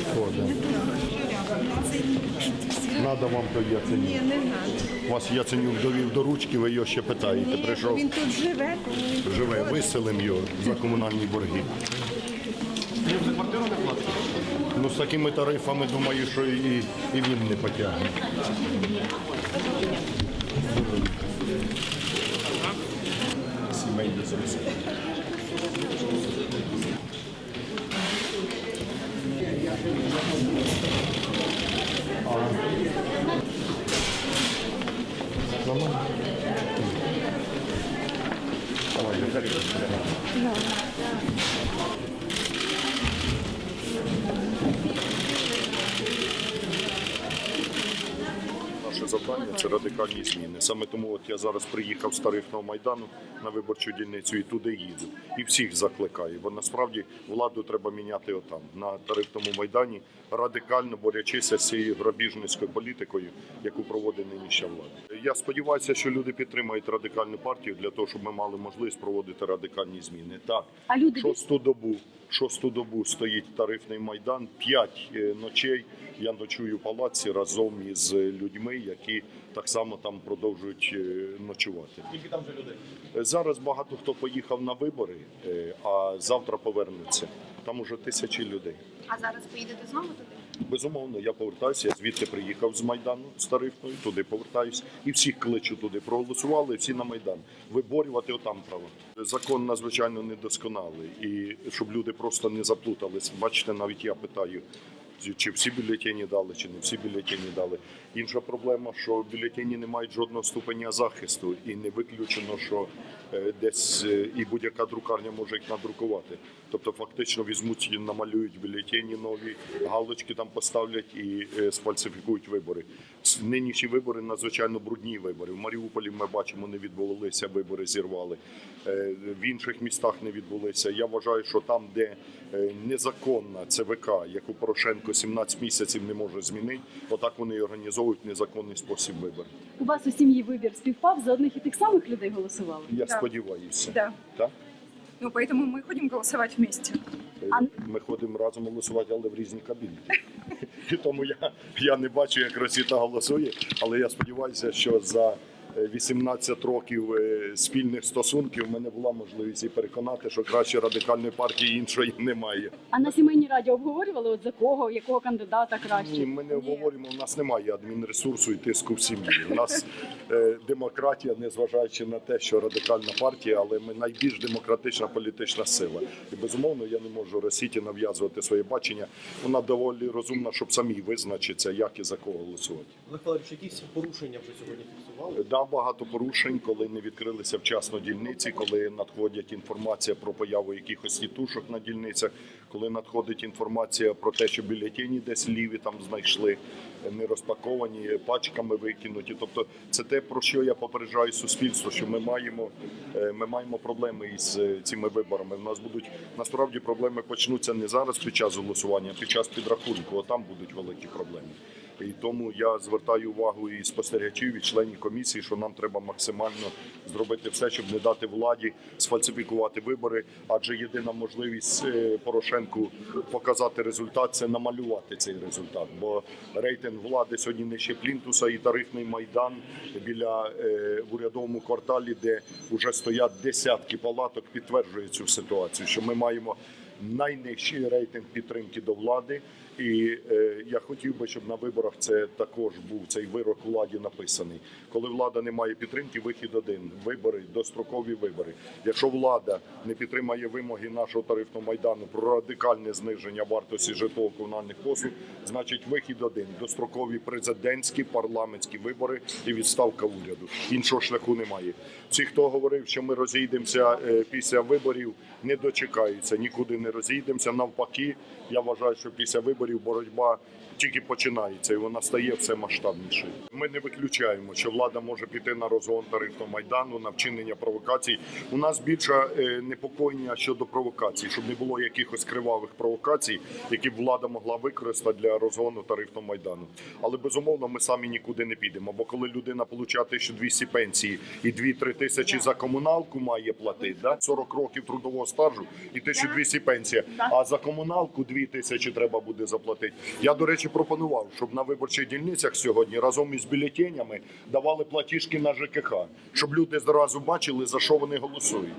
Шкода. Надо вам то Яценюк. Ні, не треба. Вас Яценюк довів до ручки, ви його ще питаєте. Ні, Прийшов, він тут живе, тому він живе, виселим його за комунальні борги. Квартиру не? Ну з такими тарифами думаю, що і, і він не потягне. Сімейне зрозуміло. Нормально? Давай, завдання це радикальні зміни. Саме тому от я зараз приїхав з тарифного майдану на виборчу дільницю і туди їду. І всіх закликаю, бо насправді владу треба міняти отам на тарифному майдані, радикально борючися з цією грабіжницькою політикою, яку проводить нинішня влада. Я сподіваюся, що люди підтримають радикальну партію для того, щоб ми мали можливість проводити радикальні зміни. Так, А люди шосту добу, шосту добу стоїть тарифний майдан. П'ять е, ночей я ночую в палаці разом із людьми, які так само там продовжують е, ночувати. Скільки там вже людей? Зараз багато хто поїхав на вибори, е, а завтра повернуться. Там уже тисячі людей. А зараз поїдете знову туди? Безумовно, я повертаюся. Я звідти приїхав з майдану з тарифною, туди повертаюся і всіх кличу туди. Проголосували всі на майдан. Виборювати отам право. Закон надзвичайно недосконалий, і щоб люди просто не заплутались. Бачите, навіть я питаю. Чи всі бюлетені дали, чи не всі бюлетені дали. Інша проблема, що бюлетені не мають жодного ступеня захисту, і не виключено, що е, десь е, і будь-яка друкарня може їх надрукувати. Тобто, фактично візьмуть і намалюють бюлетені нові, галочки там поставлять і е, сфальсифікують вибори. Нинішні вибори надзвичайно брудні вибори. В Маріуполі ми бачимо, не відбулися вибори, зірвали. В інших містах не відбулися. Я вважаю, що там, де незаконна ЦВК, яку Порошенко 17 місяців не може змінити, отак вони і організовують незаконний спосіб виборів. у вас у сім'ї вибір співпав за одних і тих самих людей голосували? Я Да. сподіваюся. Да. Так? Ну, поэтому мы ходим голосовать вместе. Е, А- Ми ходимо разом голосувати, але в різні кабінки. І тому я, я не бачу, як Росіта голосує, але я сподіваюся, що за е, 18 років е, спільних стосунків в мене була можливість і переконати, що краще радикальної партії іншої немає. А на сімейній раді обговорювали от за кого, якого кандидата краще? Ні, ми не обговорюємо. У нас немає адмінресурсу і тиску в сім'ї. У нас е, демократія, незважаючи на те, що радикальна партія, але ми найбільш демократична політична сила. І безумовно я не можу Росіті нав'язувати своє бачення. Вона доволі розумна, щоб самі визначитися, як і за кого голосувати. Олег Валерійович, якісь порушення вже сьогодні фіксували? Да, багато порушень, коли не відкрилися вчасно дільниці, коли надходять інформація про появу якихось тітушок на дільницях, коли надходить інформація про те, що бюлетені десь ліві там знайшли, не розпаковані, пачками викинуті. Тобто, це те, про що я попереджаю суспільство, що ми маємо, е, ми маємо проблеми із е, цими виборами. У нас будуть насправді проблеми почнуться не зараз під час голосування, а під час підрахунку. Отам будуть великі проблеми. І тому я звертаю увагу і спостерігачів, і членів комісії, що нам треба максимально зробити все, щоб не дати владі сфальсифікувати вибори. Адже єдина можливість е, Порошенку показати результат це намалювати цей результат. Бо рейтинг влади сьогодні нижче плінтуса і тарифний майдан біля е, в урядовому кварталі, де вже стоять десятки палаток, підтверджує цю ситуацію, що ми маємо найнижчий рейтинг підтримки до влади. І е, я хотів би, щоб на виборах це також був цей вирок владі написаний. Коли влада не має підтримки, вихід один вибори, дострокові вибори. Якщо влада не підтримає вимоги нашого тарифного майдану про радикальне зниження вартості житлово-комунальних послуг, значить вихід один дострокові президентські парламентські вибори і відставка уряду. Іншого шляху немає. Всі, хто говорив, що ми розійдемося е, після виборів, не дочекаються, нікуди не розійдемося. Навпаки, я вважаю, що після виборів e o Borussia тільки починається, і вона стає все масштабнішою. Ми не виключаємо, що влада може піти на розгон тарифного майдану, на вчинення провокацій. У нас більше е, непокоєння щодо провокацій, щоб не було якихось кривавих провокацій, які б влада могла використати для розгону тарифного майдану. Але безумовно ми самі нікуди не підемо. Бо коли людина получає 1200 пенсії і 2-3 тисячі за комуналку має платити, да? 40 років трудового стажу і 1200 пенсія, а за комуналку 2 тисячі треба буде заплатити. Я, до речі, пропонував, щоб на виборчих дільницях сьогодні разом із бюлетенями давали платіжки на ЖКХ, щоб люди зразу бачили, за що вони голосують.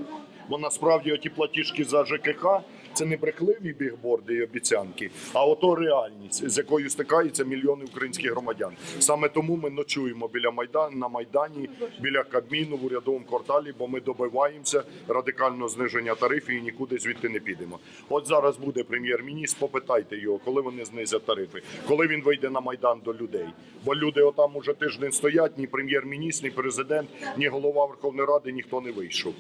Бо насправді оті платіжки за ЖКХ це не брехливі бігборди і обіцянки, а ото реальність, з якою стикаються мільйони українських громадян. Саме тому ми ночуємо біля Майдану на Майдані, біля Кабміну в урядовому кварталі, бо ми добиваємося радикального зниження тарифів і нікуди звідти не підемо. От зараз буде прем'єр-міністр, попитайте його, коли вони знизять тарифи, коли він вийде на майдан до людей. Бо люди отам уже тиждень стоять, ні прем'єр-міністр, ні президент, ні голова Верховної Ради ніхто не вийшов.